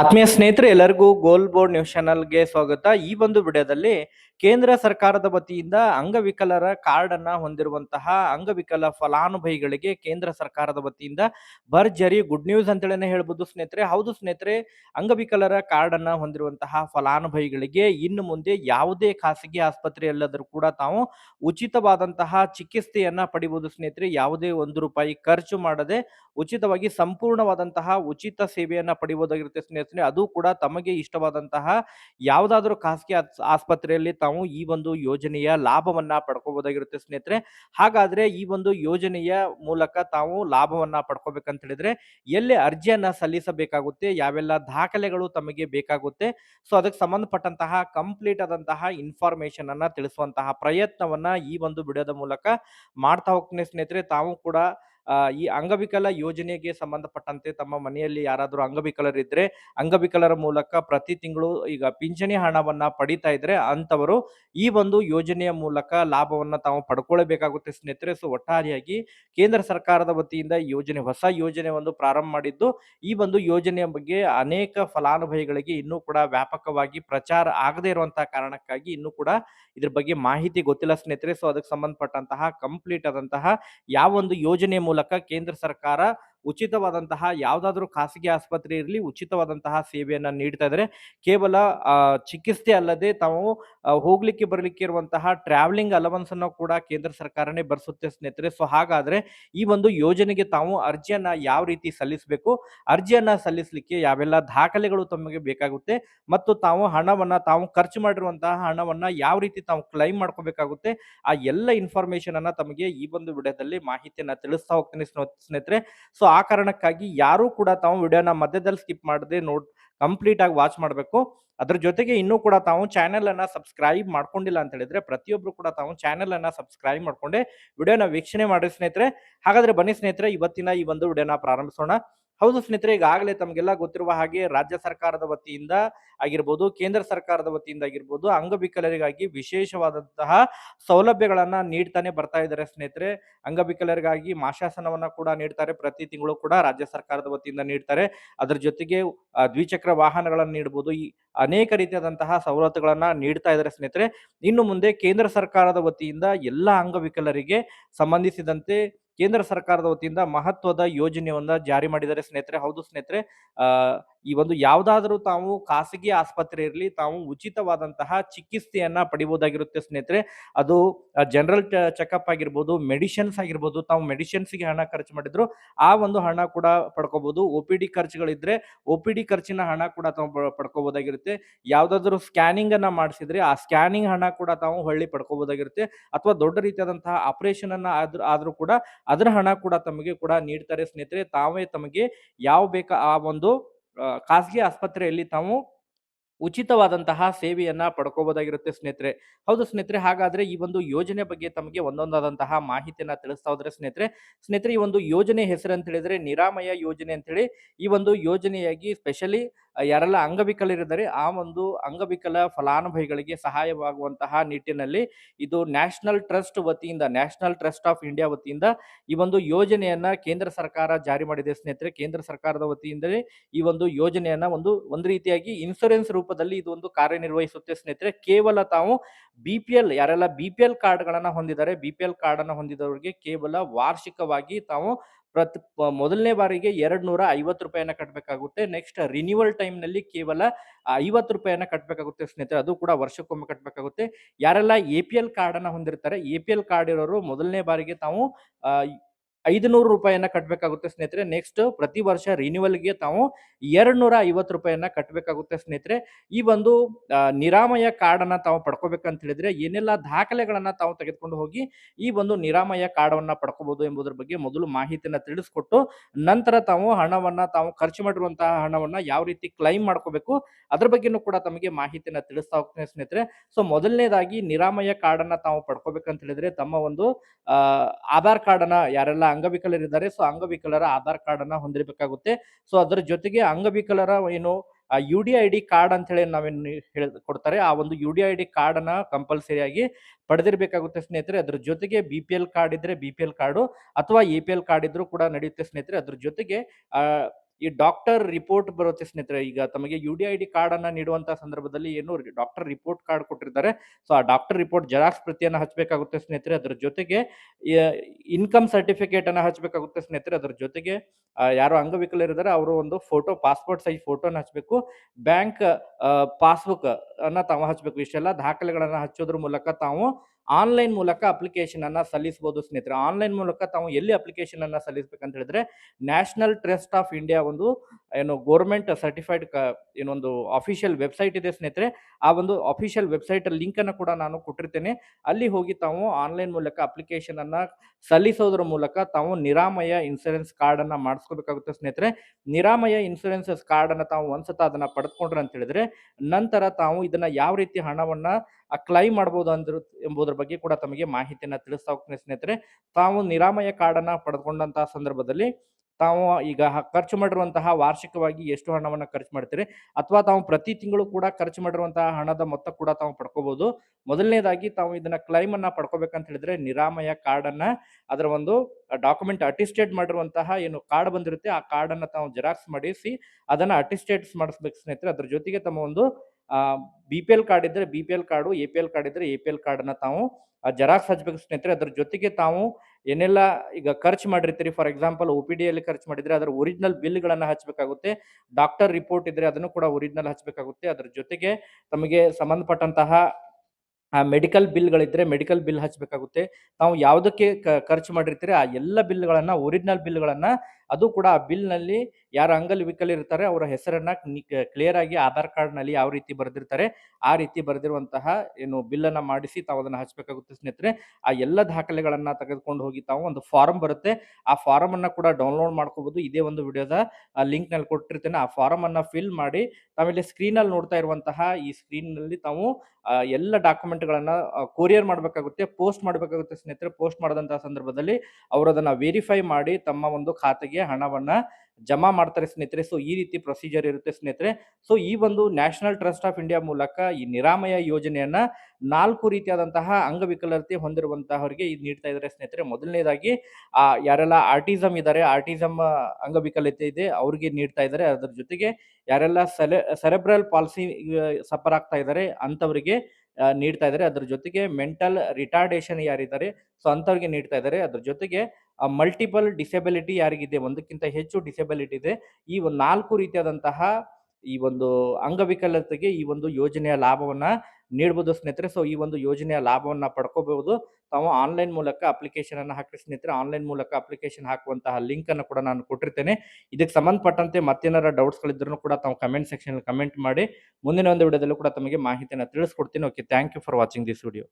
ಆತ್ಮೀಯ ಸ್ನೇಹಿತರೆ, ಎಲ್ಲರಿಗೂ ಗೋಲ್ ಬೋರ್ಡ್ ನ್ಯೂಸ್ ಚಾನಲ್ಗೆ ಸ್ವಾಗತ. ಈ ಒಂದು ವಿಡಿಯೋದಲ್ಲಿ ಕೇಂದ್ರ ಸರ್ಕಾರದ ವತಿಯಿಂದ ಅಂಗವಿಕಲರ ಕಾರ್ಡ್ ಅನ್ನ ಹೊಂದಿರುವಂತಹ ಅಂಗವಿಕಲ ಫಲಾನುಭವಿಗಳಿಗೆ ಕೇಂದ್ರ ಸರ್ಕಾರದ ವತಿಯಿಂದ ಭರ್ಜರಿ ಗುಡ್ ನ್ಯೂಸ್ ಅಂತೇಳಿ ಹೇಳ್ಬೋದು ಸ್ನೇಹಿತರೆ. ಹೌದು ಸ್ನೇಹಿತರೆ, ಅಂಗವಿಕಲರ ಕಾರ್ಡ್ ಅನ್ನ ಹೊಂದಿರುವಂತಹ ಫಲಾನುಭವಿಗಳಿಗೆ ಇನ್ನು ಮುಂದೆ ಯಾವುದೇ ಖಾಸಗಿ ಆಸ್ಪತ್ರೆಯಲ್ಲಾದರೂ ಕೂಡ ತಾವು ಉಚಿತವಾದಂತಹ ಚಿಕಿತ್ಸೆಯನ್ನ ಪಡಿಬಹುದು ಸ್ನೇಹಿತರೆ. ಯಾವುದೇ ಒಂದು ರೂಪಾಯಿ ಖರ್ಚು ಮಾಡದೆ ಉಚಿತವಾಗಿ ಸಂಪೂರ್ಣವಾದಂತಹ ಉಚಿತ ಸೇವೆಯನ್ನ ಪಡಿಬಹುದಾಗಿರುತ್ತೆ ಸ್ನೇಹಿತರೆ. ಅದು ಕೂಡ ತಮಗೆ ಇಷ್ಟವಾದಂತಹ ಯಾವುದಾದ್ರೂ ಖಾಸಗಿ ಆಸ್- ಆಸ್ಪತ್ರೆಯಲ್ಲಿ ತಾವು ಈ ಒಂದು ಯೋಜನೆಯ ಲಾಭವನ್ನ ಪಡ್ಕೋಬಹುದಾಗಿರುತ್ತೆ ಸ್ನೇಹಿತರೆ. ಹಾಗಾದ್ರೆ ಈ ಒಂದು ಯೋಜನೆಯ ಮೂಲಕ ತಾವು ಲಾಭವನ್ನ ಪಡ್ಕೋಬೇಕಂತ ಹೇಳಿದ್ರೆ ಎಲ್ಲಿ ಅರ್ಜಿಯನ್ನ ಸಲ್ಲಿಸಬೇಕಾಗುತ್ತೆ, ಯಾವೆಲ್ಲ ದಾಖಲೆಗಳು ತಮಗೆ ಬೇಕಾಗುತ್ತೆ. ಸೊ, ಅದಕ್ಕೆ ಸಂಬಂಧಪಟ್ಟಂತಹ ಕಂಪ್ಲೀಟ್ ಆದಂತಹ ಇನ್ಫಾರ್ಮೇಶನ್ ಅನ್ನ ತಿಳಿಸುವಂತಹ ಪ್ರಯತ್ನವನ್ನ ಈ ಒಂದು ವಿಡಿಯೋದ ಮೂಲಕ ಮಾಡ್ತಾ ಹೋಗ್ತೀನಿ ಸ್ನೇಹಿತರೆ. ತಾವು ಕೂಡ ಈ ಅಂಗವಿಕಲ ಯೋಜನೆಗೆ ಸಂಬಂಧಪಟ್ಟಂತೆ ತಮ್ಮ ಮನೆಯಲ್ಲಿ ಯಾರಾದರೂ ಅಂಗವಿಕಲರಿದ್ರೆ, ಅಂಗವಿಕಲರ ಮೂಲಕ ಪ್ರತಿ ತಿಂಗಳು ಈಗ ಪಿಂಚಣಿ ಹಣವನ್ನ ಪಡಿತಾ ಇದ್ರೆ ಅಂತವರು ಈ ಒಂದು ಯೋಜನೆಯ ಮೂಲಕ ಲಾಭವನ್ನ ತಾವು ಪಡ್ಕೊಳ್ಬೇಕಾಗುತ್ತೆ ಸ್ನೇಹಿತರೆ. ಸೊ, ಒಟ್ಟಾರೆಯಾಗಿ ಕೇಂದ್ರ ಸರ್ಕಾರದ ವತಿಯಿಂದ ಯೋಜನೆ, ಹೊಸ ಯೋಜನೆ ಒಂದು ಪ್ರಾರಂಭ ಮಾಡಿದ್ದು, ಈ ಒಂದು ಯೋಜನೆಯ ಬಗ್ಗೆ ಅನೇಕ ಫಲಾನುಭವಿಗಳಿಗೆ ಇನ್ನೂ ಕೂಡ ವ್ಯಾಪಕವಾಗಿ ಪ್ರಚಾರ ಆಗದೇ ಇರುವಂತಹ ಕಾರಣಕ್ಕಾಗಿ ಇನ್ನೂ ಕೂಡ ಇದ್ರ ಬಗ್ಗೆ ಮಾಹಿತಿ ಗೊತ್ತಿಲ್ಲ ಸ್ನೇಹಿತರೆ. ಸೊ, ಅದಕ್ಕೆ ಸಂಬಂಧಪಟ್ಟಂತಹ, ಕಂಪ್ಲೀಟ್ ಆದಂತಹ ಯಾವ ಒಂದು ಯೋಜನೆ ಮೂಲಕ ಕೇಂದ್ರ ಸರ್ಕಾರ ಉಚಿತವಾದಂತಹ ಯಾವುದಾದ್ರೂ ಖಾಸಗಿ ಆಸ್ಪತ್ರೆ ಇರಲಿ ಉಚಿತವಾದಂತಹ ಸೇವೆಯನ್ನು ನೀಡ್ತಾ ಇದ್ದಾರೆ ಕೇವಲ ಚಿಕಿತ್ಸೆ ಅಲ್ಲದೆ ತಾವು ಹೋಗ್ಲಿಕ್ಕೆ ಬರಲಿಕ್ಕೆ ಇರುವಂತಹ ಟ್ರಾವೆಲಿಂಗ್ ಅಲವನ್ಸ್ ಅನ್ನು ಕೂಡ ಕೇಂದ್ರ ಸರ್ಕಾರನೇ ಬರ್ಸುತ್ತೆ ಸ್ನೇಹಿತರೆ. ಸೊ, ಹಾಗಾದ್ರೆ ಈ ಒಂದು ಯೋಜನೆಗೆ ತಾವು ಅರ್ಜಿಯನ್ನ ಯಾವ ರೀತಿ ಸಲ್ಲಿಸಬೇಕು? ಅರ್ಜಿಯನ್ನ ಸಲ್ಲಿಸಲಿಕ್ಕೆ ಯಾವೆಲ್ಲ ದಾಖಲೆಗಳು ತಮಗೆ ಬೇಕಾಗುತ್ತೆ? ಮತ್ತು ತಾವು ಹಣವನ್ನ, ತಾವು ಖರ್ಚು ಮಾಡಿರುವಂತಹ ಹಣವನ್ನ ಯಾವ ರೀತಿ ತಾವು ಕ್ಲೈಮ್ ಮಾಡ್ಕೋಬೇಕಾಗುತ್ತೆ? ಆ ಎಲ್ಲ ಇನ್ಫಾರ್ಮೇಶನ್ ಅನ್ನ ತಮಗೆ ಈ ಒಂದು ವಿಡಿಯೋದಲ್ಲಿ ಮಾಹಿತಿಯನ್ನ ತಿಳಿಸ್ತಾ ಹೋಗ್ತೀನಿ ಸ್ನೋ- ಸ್ನೇಹಿತರೆ. ಸೊ ಆ ಕಾರಣಕ್ಕಾಗಿ ಯಾರು ಕೂಡ ತಾವು ವಿಡಿಯೋನ ಮಧ್ಯದಲ್ಲಿ ಸ್ಕಿಪ್ ಮಾಡದೆ ನೋಡ್, ಕಂಪ್ಲೀಟ್ ಆಗಿ ವಾಚ್ ಮಾಡಬೇಕು. ಅದ್ರ ಜೊತೆಗೆ ಇನ್ನೂ ಕೂಡ ತಾವು ಚಾನೆಲ್ ಅನ್ನ ಸಬ್ಸ್ಕ್ರೈಬ್ ಮಾಡ್ಕೊಂಡಿಲ್ಲ ಅಂತ ಹೇಳಿದ್ರೆ ಪ್ರತಿಯೊಬ್ರು ಕೂಡ ತಾವು ಚಾನೆಲ್ ಅನ್ನ ಸಬ್ಸ್ಕ್ರೈಬ್ ಮಾಡ್ಕೊಂಡೆ ವಿಡಿಯೋನ ವೀಕ್ಷಣೆ ಮಾಡಿ ಸ್ನೇಹಿತರೆ. ಹಾಗಾದ್ರೆ ಬನ್ನಿ ಸ್ನೇಹಿತರೆ, ಇವತ್ತಿನ ಈ ಒಂದು ವಿಡಿಯೋನ ಪ್ರಾರಂಭಿಸೋಣ. ಹೌದು ಸ್ನೇಹಿತರೆ, ಈಗಾಗಲೇ ತಮಗೆಲ್ಲ ಗೊತ್ತಿರುವ ಹಾಗೆ ರಾಜ್ಯ ಸರ್ಕಾರದ ವತಿಯಿಂದ ಆಗಿರ್ಬೋದು, ಕೇಂದ್ರ ಸರ್ಕಾರದ ವತಿಯಿಂದ ಆಗಿರ್ಬೋದು, ಅಂಗವಿಕಲರಿಗಾಗಿ ವಿಶೇಷವಾದಂತಹ ಸೌಲಭ್ಯಗಳನ್ನ ನೀಡ್ತಾನೆ ಬರ್ತಾ ಇದ್ದಾರೆ ಸ್ನೇಹಿತರೆ. ಅಂಗವಿಕಲರಿಗಾಗಿ ಮಾಶಾಸನವನ್ನ ಕೂಡ ನೀಡ್ತಾರೆ, ಪ್ರತಿ ತಿಂಗಳು ಕೂಡ ರಾಜ್ಯ ಸರ್ಕಾರದ ವತಿಯಿಂದ ನೀಡ್ತಾರೆ. ಅದರ ಜೊತೆಗೆ ದ್ವಿಚಕ್ರ ವಾಹನಗಳನ್ನು ನೀಡಬಹುದು ಈ ಅನೇಕ ರೀತಿಯಾದಂತಹ ಸವಲತ್ತುಗಳನ್ನ ನೀಡ್ತಾ ಇದ್ದಾರೆ ಸ್ನೇಹಿತರೆ. ಇನ್ನು ಮುಂದೆ ಕೇಂದ್ರ ಸರ್ಕಾರದ ವತಿಯಿಂದ ಎಲ್ಲ ಅಂಗವಿಕಲರಿಗೆ ಸಂಬಂಧಿಸಿದಂತೆ ಕೇಂದ್ರ ಸರ್ಕಾರದ ವತಿಯಿಂದ ಮಹತ್ವದ ಯೋಜನೆಯನ್ನ ಜಾರಿ ಮಾಡಿದ್ದಾರೆ ಸ್ನೇಹಿತರೆ. ಹೌದು ಸ್ನೇಹಿತರೆ ಈ ಒಂದು ಯಾವ್ದಾದ್ರೂ ತಾವು ಖಾಸಗಿ ಆಸ್ಪತ್ರೆ ಇರಲಿ, ತಾವು ಉಚಿತವಾದಂತಹ ಚಿಕಿತ್ಸೆಯನ್ನ ಪಡಿಬಹುದಾಗಿರುತ್ತೆ ಸ್ನೇಹಿತರೆ. ಅದು ಜನರಲ್ ಚೆಕಪ್ ಆಗಿರ್ಬೋದು ಮೆಡಿಸಿನ್ಸ್ ಆಗಿರ್ಬೋದು, ತಾವು ಮೆಡಿಸಿನ್ಸ್ಗೆ ಹಣ ಖರ್ಚು ಮಾಡಿದ್ರು, ಆ ಒಂದು ಹಣ ಕೂಡ ಪಡ್ಕೋಬಹುದು ಒ ಪಿ ಡಿ ಖರ್ಚುಗಳಿದ್ರೆ, ಒ ಪಿ ಡಿ ಖರ್ಚಿನ ಹಣ ಕೂಡ ತಾವು ಪಡ್ಕೋಬಹುದಾಗಿರುತ್ತೆ ಯಾವ್ದಾದ್ರು ಸ್ಕ್ಯಾನಿಂಗ್ ಅನ್ನ ಮಾಡಿಸಿದ್ರೆ, ಆ ಸ್ಕ್ಯಾನಿಂಗ್ ಹಣ ಕೂಡ ತಾವು ಹೊಳ್ಳಿ ಪಡ್ಕೋಬಹುದಾಗಿರುತ್ತೆ ಅಥವಾ ದೊಡ್ಡ ರೀತಿಯಾದಂತಹ ಆಪರೇಷನ್ ಅನ್ನ ಆದ್ರೂ ಕೂಡ, ಅದರ ಹಣ ಕೂಡ ತಮಗೆ ಕೂಡ ನೀಡ್ತಾರೆ ಸ್ನೇಹಿತರೆ. ತಾವೇ ತಮಗೆ ಯಾವ ಬೇಕಾ ಆ ಒಂದು ಖಾಸಗಿ ಆಸ್ಪತ್ರೆಯಲ್ಲಿ ತಾವು ಉಚಿತವಾದಂತಹ ಸೇವೆಯನ್ನ ಪಡ್ಕೋಬಹುದಾಗಿರುತ್ತೆ ಸ್ನೇಹಿತರೆ. ಹೌದು ಸ್ನೇಹಿತರೆ, ಹಾಗಾದ್ರೆ ಈ ಒಂದು ಯೋಜನೆ ಬಗ್ಗೆ ತಮಗೆ ಒಂದೊಂದಾದಂತಹ ಮಾಹಿತಿಯನ್ನ ತಿಳಿಸ್ತಾ ಹೋದ್ರೆ ಸ್ನೇಹಿತರೆ ಸ್ನೇಹಿತರೆ ಈ ಒಂದು ಯೋಜನೆ ಹೆಸರು ಅಂತ ಹೇಳಿದ್ರೆ, ನಿರಾಮಯ ಯೋಜನೆ ಅಂತ ಹೇಳಿ ಈ ಒಂದು ಯೋಜನೆಯಾಗಿ ಸ್ಪೆಷಲಿ ಯಾರೆಲ್ಲ ಅಂಗವಿಕಲರಿದ್ದಾರೆ, ಆ ಒಂದು ಅಂಗವಿಕಲ ಫಲಾನುಭವಿಗಳಿಗೆ ಸಹಾಯವಾಗುವಂತಹ ನಿಟ್ಟಿನಲ್ಲಿ ಇದು ನ್ಯಾಷನಲ್ ಟ್ರಸ್ಟ್ ವತಿಯಿಂದ, ನ್ಯಾಷನಲ್ ಟ್ರಸ್ಟ್ ಆಫ್ ಇಂಡಿಯಾ ವತಿಯಿಂದ ಈ ಒಂದು ಯೋಜನೆಯನ್ನ ಕೇಂದ್ರ ಸರ್ಕಾರ ಜಾರಿ ಮಾಡಿದೆ. ಸ್ನೇಹಿತರೆ, ಕೇಂದ್ರ ಸರ್ಕಾರದ ವತಿಯಿಂದಲೇ ಈ ಒಂದು ಯೋಜನೆಯನ್ನ ಒಂದು ಒಂದು ರೀತಿಯಾಗಿ ಇನ್ಸೂರೆನ್ಸ್ ರೂಪದಲ್ಲಿ ಇದು ಒಂದು ಕಾರ್ಯನಿರ್ವಹಿಸುತ್ತೆ. ಸ್ನೇಹಿತರೆ, ಕೇವಲ ತಾವು ಬಿ ಪಿ ಎಲ್, ಯಾರೆಲ್ಲ ಬಿ ಪಿ ಎಲ್ ಕಾರ್ಡ್ಗಳನ್ನ ಹೊಂದಿದ್ದಾರೆ, ಬಿ ಪಿ ಎಲ್ ಕಾರ್ಡ್ ಅನ್ನ ಹೊಂದಿದವರಿಗೆ ಕೇವಲ ವಾರ್ಷಿಕವಾಗಿ ತಾವು ಪ್ರತಿ ಮೊದಲನೇ ಬಾರಿಗೆ ಎರಡು ನೂರ ಐವತ್ತು ರೂಪಾಯಿಯನ್ನ ಕಟ್ಟಬೇಕಾಗುತ್ತೆ ನೆಕ್ಸ್ಟ್ ರಿನ್ಯೂವಲ್ ಟೈಮ್ನಲ್ಲಿ ಕೇವಲ ಐವತ್ತು ರೂಪಾಯಿಯನ್ನ ಕಟ್ಟಬೇಕಾಗುತ್ತೆ ಸ್ನೇಹಿತರೆ. ಅದು ಕೂಡ ವರ್ಷಕ್ಕೊಮ್ಮೆ ಕಟ್ಟಬೇಕಾಗುತ್ತೆ ಯಾರೆಲ್ಲ ಎ ಪಿ ಎಲ್ ಕಾರ್ಡ್ ಅನ್ನ ಹೊಂದಿರ್ತಾರೆ ಎ ಪಿ ಎಲ್ ಕಾರ್ಡ್ ಇರೋರು ಮೊದಲನೇ ಬಾರಿಗೆ ತಾವು ಐದುನೂರು ರೂಪಾಯಿಯನ್ನ ಕಟ್ಟಬೇಕಾಗುತ್ತೆ ಸ್ನೇಹಿತರೆ. ನೆಕ್ಸ್ಟ್ ಪ್ರತಿ ವರ್ಷ ರಿನ್ಯೂವಲ್ಗೆ ತಾವು ಎರಡ್ ನೂರ ಐವತ್ತು ರೂಪಾಯಿಯನ್ನ ಕಟ್ಟಬೇಕಾಗುತ್ತೆ ಸ್ನೇಹಿತರೆ. ಈ ಒಂದು ನಿರಾಮಯ ಕಾರ್ಡ್ ಅನ್ನ ತಾವು ಪಡ್ಕೋಬೇಕಂತ ಹೇಳಿದ್ರೆ ಏನೆಲ್ಲ ದಾಖಲೆಗಳನ್ನ ತಾವು ತೆಗೆದುಕೊಂಡು ಹೋಗಿ ಈ ಒಂದು ನಿರಾಮಯ ಕಾರ್ಡವನ್ನ ಪಡ್ಕೋಬಹುದು ಎಂಬುದರ ಬಗ್ಗೆ ಮೊದಲು ಮಾಹಿತಿಯನ್ನ ತಿಳಿಸ್ಕೊಟ್ಟು ನಂತರ ತಾವು ಹಣವನ್ನ, ತಾವು ಖರ್ಚು ಮಾಡಿರುವಂತಹ ಹಣವನ್ನ ಯಾವ ರೀತಿ ಕ್ಲೈಮ್ ಮಾಡ್ಕೋಬೇಕು ಅದ್ರ ಬಗ್ಗೆನೂ ಕೂಡ ತಮಗೆ ಮಾಹಿತಿಯನ್ನ ತಿಳಿಸ್ತಾ ಹೋಗ್ತೇನೆ ಸ್ನೇಹಿತರೆ. ಸೊ ಮೊದಲನೇದಾಗಿ ನಿರಾಮಯ ಕಾರ್ಡ್ ಅನ್ನ ತಾವು ಪಡ್ಕೋಬೇಕಂತ ಹೇಳಿದ್ರೆ ತಮ್ಮ ಒಂದು ಆಧಾರ್ ಕಾರ್ಡ್ ಅನ್ನ ಯಾರೆಲ್ಲ ಅಂಗವಿಕಲರಿದ್ದಾರೆ. ಸೊ ಅಂಗವಿಕಲರ ಆಧಾರ್ ಕಾರ್ಡ್ ಅನ್ನ ಹೊಂದಿರಬೇಕಾಗುತ್ತೆ. ಸೊ ಅದರ ಜೊತೆಗೆ ಅಂಗವಿಕಲರ ಏನು U D I D card ಅಂತ ಹೇಳಿ ನಾವೇನು ಹೇಳ ಕೊಡ್ತಾರೆ, ಆ ಒಂದು U D I D card ಅನ್ನ ಕಂಪಲ್ಸರಿ ಆಗಿ ಪಡೆದಿರಬೇಕಾಗುತ್ತೆ ಸ್ನೇಹಿತರೆ. ಅದ್ರ ಜೊತೆಗೆ ಬಿ ಪಿ ಎಲ್ ಕಾರ್ಡ್ ಇದ್ರೆ ಬಿ ಪಿ ಎಲ್ ಕಾರ್ಡು ಅಥವಾ ಎ ಪಿ ಎಲ್ ಕಾರ್ಡ್ ಇದ್ರೂ ಕೂಡ ನಡೆಯುತ್ತೆ ಸ್ನೇಹಿತರೆ. ಅದ್ರ ಜೊತೆಗೆ ಈ ಡಾಕ್ಟರ್ ರಿಪೋರ್ಟ್ ಬರುತ್ತೆ ಸ್ನೇಹಿತರೆ, ಈಗ ತಮಗೆ U D I D card ಅನ್ನ ನೀಡುವಂತ ಸಂದರ್ಭದಲ್ಲಿ ಏನು ಡಾಕ್ಟರ್ ರಿಪೋರ್ಟ್ ಕಾರ್ಡ್ ಕೊಟ್ಟಿರ್ತಾರೆ. ಸೊ ಆ ಡಾಕ್ಟರ್ ರಿಪೋರ್ಟ್ ಜೆರಾಕ್ಸ್ ಪ್ರತಿಯನ್ನು ಹಚ್ಚಬೇಕಾಗುತ್ತೆ ಸ್ನೇಹಿತರೆ. ಅದರ ಜೊತೆಗೆ ಇನ್ಕಮ್ ಸರ್ಟಿಫಿಕೇಟ್ ಅನ್ನ ಹಚ್ಚಬೇಕಾಗುತ್ತೆ ಸ್ನೇಹಿತರೆ. ಅದರ ಜೊತೆಗೆ ಯಾರು ಅಂಗವಿಕಲರಿದ್ದಾರೆ, ಅವರು ಒಂದು ಫೋಟೋ ಪಾಸ್ಪೋರ್ಟ್ ಸೈಜ್ ಫೋಟೋನ ಹಚ್ಚಬೇಕು ಬ್ಯಾಂಕ್ ಪಾಸ್ಬುಕ್ ಅನ್ನ ತಾವು ಹಚ್ಚಬೇಕು ಇಷ್ಟೆಲ್ಲ ದಾಖಲೆಗಳನ್ನ ಹಚ್ಚೋದ್ರ ಮೂಲಕ ತಾವು ಆನ್ಲೈನ್ ಮೂಲಕ ಅಪ್ಲಿಕೇಶನ್ ಅನ್ನ ಸಲ್ಲಿಸಬಹುದು ಸ್ನೇಹಿತರೆ. ಆನ್ಲೈನ್ ಮೂಲಕ ತಾವು ಎಲ್ಲಿ ಅಪ್ಲಿಕೇಶನ್ ಅನ್ನ ಸಲ್ಲಿಸಬೇಕಂತ ಹೇಳಿದ್ರೆ, ನ್ಯಾಷನಲ್ ಟ್ರಸ್ಟ್ ಆಫ್ ಇಂಡಿಯಾ ಒಂದು, ಏನು ಗೋರ್ಮೆಂಟ್ ಸರ್ಟಿಫೈಡ್ ಏನೊಂದು ಅಫಿಷಿಯಲ್ ವೆಬ್ಸೈಟ್ ಇದೆ ಸ್ನೇಹಿತರೆ. ಆ ಒಂದು ಅಫಿಷಿಯಲ್ ವೆಬ್ಸೈಟ್ ಲಿಂಕ್ ಅನ್ನು ಕೂಡ ನಾನು ಕೊಟ್ಟಿರ್ತೇನೆ. ಅಲ್ಲಿ ಹೋಗಿ ತಾವು ಆನ್ಲೈನ್ ಮೂಲಕ ಅಪ್ಲಿಕೇಶನ್ ಅನ್ನ ಸಲ್ಲಿಸೋದ್ರ ಮೂಲಕ ತಾವು ನಿರಾಮಯ ಇನ್ಸೂರೆನ್ಸ್ ಕಾರ್ಡ್ ಅನ್ನ ಮಾಡಿಸ್ಕೋಬೇಕಾಗುತ್ತೆ ಸ್ನೇಹಿತರೆ. ನಿರಾಮಯ ಇನ್ಸೂರೆನ್ಸ್ ಕಾರ್ಡ್ ಅನ್ನ ತಾವು ಒಂದ್ಸತ ಅದನ್ನ ಪಡೆದುಕೊಂಡ್ರೆ ಅಂತ ಹೇಳಿದ್ರೆ, ನಂತರ ತಾವು ಇದನ್ನ ಯಾವ ರೀತಿ ಹಣವನ್ನ ಕ್ಲೈಮ್ ಮಾಡಬಹುದು ಅಂದ್ರೆ, ಎಂಬುದರ ಬಗ್ಗೆ ಕೂಡ ತಮಗೆ ಮಾಹಿತಿಯನ್ನ ತಿಳಿಸ್ತಾ ಹೋಗ್ತೀನಿ ಸ್ನೇಹಿತರೆ. ತಾವು ನಿರಾಮಯ ಕಾರ್ಡ್ ಅನ್ನ ಪಡೆದುಕೊಂಡಂತಹ ಸಂದರ್ಭದಲ್ಲಿ ತಾವು ಈಗ ಖರ್ಚು ಮಾಡಿರುವಂತಹ ವಾರ್ಷಿಕವಾಗಿ ಎಷ್ಟು ಹಣವನ್ನ ಖರ್ಚು ಮಾಡ್ತೀರಿ? ಅಥವಾ ತಾವು ಪ್ರತಿ ತಿಂಗಳು ಕೂಡ ಖರ್ಚು ಮಾಡಿರುವಂತಹ ಹಣದ ಮೊತ್ತ ಕೂಡ ತಾವು ಪಡ್ಕೋಬಹುದು ಮೊದಲನೇದಾಗಿ ತಾವು ಇದನ್ನ ಕ್ಲೈಮ್ ಅನ್ನ ಪಡ್ಕೋಬೇಕಂತ ಹೇಳಿದ್ರೆ ನಿರಾಮಯ ಕಾರ್ಡ್ ಅನ್ನ ಅದರ ಒಂದು ಡಾಕ್ಯುಮೆಂಟ್ ಅಟಿಸ್ಟೇಟ್ ಮಾಡಿರುವಂತಹ ಏನು ಕಾರ್ಡ್ ಬಂದಿರುತ್ತೆ ಆ ಕಾರ್ಡ್ ಅನ್ನ ತಾವು ಜೆರಾಕ್ಸ್ ಮಾಡಿಸಿ ಅದನ್ನ ಅಟಿಸ್ಟೇಟ್ಸ್ ಮಾಡಿಸ್ಬೇಕು ಸ್ನೇಹಿತರೆ. ಅದ್ರ ಜೊತೆಗೆ ತಮ್ಮ ಒಂದು ಬಿ ಪಿ ಎಲ್ ಕಾರ್ಡ್ ಇದ್ರೆ B P L card A P L card ಇದ್ರೆ ಎ ಪಿ ಎಲ್ ಕಾರ್ಡನ್ನ ತಾವು ಜೆರಾಕ್ಸ್ ಹಚ್ಬೇಕು ಸ್ನೇಹಿತರೆ, ಅದ್ರ ಜೊತೆಗೆ ತಾವು ಏನೆಲ್ಲ ಈಗ ಖರ್ಚು ಮಾಡಿರ್ತೀರಿ? ಫಾರ್ ಎಕ್ಸಾಂಪಲ್ ಒ ಪಿ ಡಿಯಲ್ಲಿ ಖರ್ಚು ಮಾಡಿದ್ರೆ ಅದರ ಒರಿಜಿನಲ್ ಬಿಲ್ಗಳನ್ನು ಹಚ್ಚಬೇಕಾಗುತ್ತೆ ಡಾಕ್ಟರ್ ರಿಪೋರ್ಟ್ ಇದ್ರೆ ಅದನ್ನು ಕೂಡ ಒರಿಜಿನಲ್ ಹಚ್ಚಬೇಕಾಗುತ್ತೆ ಅದ್ರ ಜೊತೆಗೆ ತಮಗೆ ಸಂಬಂಧಪಟ್ಟಂತಹ ಮೆಡಿಕಲ್ ಬಿಲ್ಗಳಿದ್ರೆ ಮೆಡಿಕಲ್ ಬಿಲ್ ಹಚ್ಚಬೇಕಾಗುತ್ತೆ ತಾವು ಯಾವುದಕ್ಕೆ ಖರ್ಚು ಮಾಡಿರ್ತೀರಿ? ಆ ಎಲ್ಲ ಬಿಲ್ಗಳನ್ನು ಒರಿಜಿನಲ್ ಬಿಲ್ಗಳನ್ನ ಅದು ಕೂಡ ಆ ಬಿಲ್ನಲ್ಲಿ ಯಾರು ಇರ್ತಾರೆ ಅವರ ಹೆಸರನ್ನ ಕ್ಲಿಯರ್ ಆಗಿ ಆಧಾರ್ ಕಾರ್ಡ್ನಲ್ಲಿ ಯಾವ ರೀತಿ ಬರೆದಿರ್ತಾರೆ, ಆ ರೀತಿ ಬರೆದಿರುವಂತಹ ಏನು ಬಿಲ್ ಅನ್ನ ಮಾಡಿಸಿ ತಾವು ಅದನ್ನ ಹಚ್ಚಬೇಕಾಗುತ್ತೆ ಸ್ನೇಹಿತರೆ. ಆ ಎಲ್ಲ ದಾಖಲೆಗಳನ್ನ ತೆಗೆದುಕೊಂಡು ಹೋಗಿ ತಾವು ಒಂದು ಫಾರಂ ಬರುತ್ತೆ. ಆ ಫಾರಂ ಅನ್ನ ಕೂಡ ಡೌನ್ಲೋಡ್ ಮಾಡ್ಕೋಬಹುದು ಇದೇ ಒಂದು ವಿಡಿಯೋದ ಲಿಂಕ್ನಲ್ಲಿ ಕೊಟ್ಟಿರ್ತೇನೆ. ಆ ಫಾರಂ ಅನ್ನ ಫಿಲ್ ಮಾಡಿ ತಾವಿಲ್ಲಿ ಸ್ಕ್ರೀನ್ ಅಲ್ಲಿ ನೋಡ್ತಾ ಇರುವಂತಹ ಈ ಸ್ಕ್ರೀನ್ನಲ್ಲಿ ತಾವು ಎಲ್ಲ ಡಾಕ್ಯುಮೆಂಟ್ ಗಳನ್ನ ಕೊರಿಯರ್ ಮಾಡಬೇಕಾಗುತ್ತೆ, ಪೋಸ್ಟ್ ಮಾಡಬೇಕಾಗುತ್ತೆ ಸ್ನೇಹಿತರೆ. ಪೋಸ್ಟ್ ಮಾಡಿದಂತಹ ಸಂದರ್ಭದಲ್ಲಿ ಅವರು ಅದನ್ನ ವೆರಿಫೈ ಮಾಡಿ ತಮ್ಮ ಒಂದು ಖಾತೆಗೆ ಹಣವನ್ನ ಜಮಾ ಮಾಡ್ತಾರೆ ಸ್ನೇಹಿತರೆ. ಸೊ ಈ ರೀತಿ ಪ್ರೊಸೀಜರ್ ಇರುತ್ತೆ ಸ್ನೇಹಿತರೆ. ಸೊ ಈ ಒಂದು ನ್ಯಾಷನಲ್ ಟ್ರಸ್ಟ್ ಆಫ್ ಇಂಡಿಯಾ ಮೂಲಕ ಈ ನಿರಾಮಯ ಯೋಜನೆಯನ್ನ ನಾಲ್ಕು ರೀತಿಯಾದಂತಹ ಅಂಗವಿಕಲತೆ ಹೊಂದಿರುವಂತಹವರಿಗೆ ಇದು ನೀಡ್ತಾ ಇದ್ದಾರೆ ಸ್ನೇಹಿತರೆ. ಮೊದಲನೇದಾಗಿ ಆ ಯಾರೆಲ್ಲ ಆರ್ಟಿಸಮ್ ಇದ್ದಾರೆ ಆರ್ಟಿಸಮ್ ಅಂಗವಿಕಲತೆ ಇದೆ ಅವ್ರಿಗೆ ನೀಡ್ತಾ ಇದ್ದಾರೆ. ಅದರ ಜೊತೆಗೆ ಯಾರೆಲ್ಲ ಸೆಲೆ ಸೆರೆಬ್ರಲ್ ಪಾಲ್ಸಿ ಸಫರ್ ಆಗ್ತಾ ಇದ್ದಾರೆ ಅಂತವರಿಗೆ ಆ, ನೀಡ್ತಾ ಇದ್ದಾರೆ. ಅದ್ರ ಜೊತೆಗೆ ಮೆಂಟಲ್ ರಿಟಾರ್ಡೇಷನ್ ಯಾರಿದ್ದಾರೆ ಸೊ ಅಂಥವ್ರಿಗೆ ನೀಡ್ತಾ ಇದ್ದಾರೆ. ಅದ್ರ ಜೊತೆಗೆ ಮಲ್ಟಿಪಲ್ ಡಿಸೆಬಿಲಿಟಿ ಯಾರಿಗಿದೆ? ಒಂದಕ್ಕಿಂತ ಹೆಚ್ಚು ಡಿಸೆಬಿಲಿಟಿ ಇದೆ. ಈ ಒಂದು ನಾಲ್ಕು ರೀತಿಯಾದಂತಹ ಈ ಒಂದು ಅಂಗವಿಕಲತೆಗೆ ಈ ಒಂದು ಯೋಜನೆಯ ಲಾಭವನ್ನ ನೀಡಬಹುದು ಸ್ನೇಹಿತರೆ. ಸೊ ಈ ಒಂದು ಯೋಜನೆಯ ಲಾಭವನ್ನ ಪಡ್ಕೋಬಹುದು. ತಾವು ಆನ್ಲೈನ್ ಮೂಲಕ ಅಪ್ಲಿಕೇಶನ್ ಅನ್ನು ಹಾಕಿ ಸ್ನೇಹಿತರೆ. ಆನ್ಲೈನ್ ಮೂಲಕ ಅಪ್ಲಿಕೇಶನ್ ಹಾಕುವಂತಹ ಲಿಂಕ್ ಅನ್ನು ಕೂಡ ನಾನು ಕೊಟ್ಟಿರ್ತೇನೆ. ಇದಕ್ಕೆ ಸಂಬಂಧಪಟ್ಟಂತೆ ಮತ್ತೇನಾರ ಡೌಟ್ಸ್ ಗಳಿದ್ರು ಕೂಡ ತಾವು ಕಮೆಂಟ್ ಸೆಕ್ಷನ್ ಕಮೆಂಟ್ ಮಾಡಿ ಮುಂದಿನ ಒಂದು ವಿಡಿಯೋದಲ್ಲೂ ಕೂಡ ತಮಗೆ ಮಾಹಿತಿಯನ್ನು ತಿಳಿಸ್ಕೊಡ್ತೀನಿ. Okay thank you for watching this video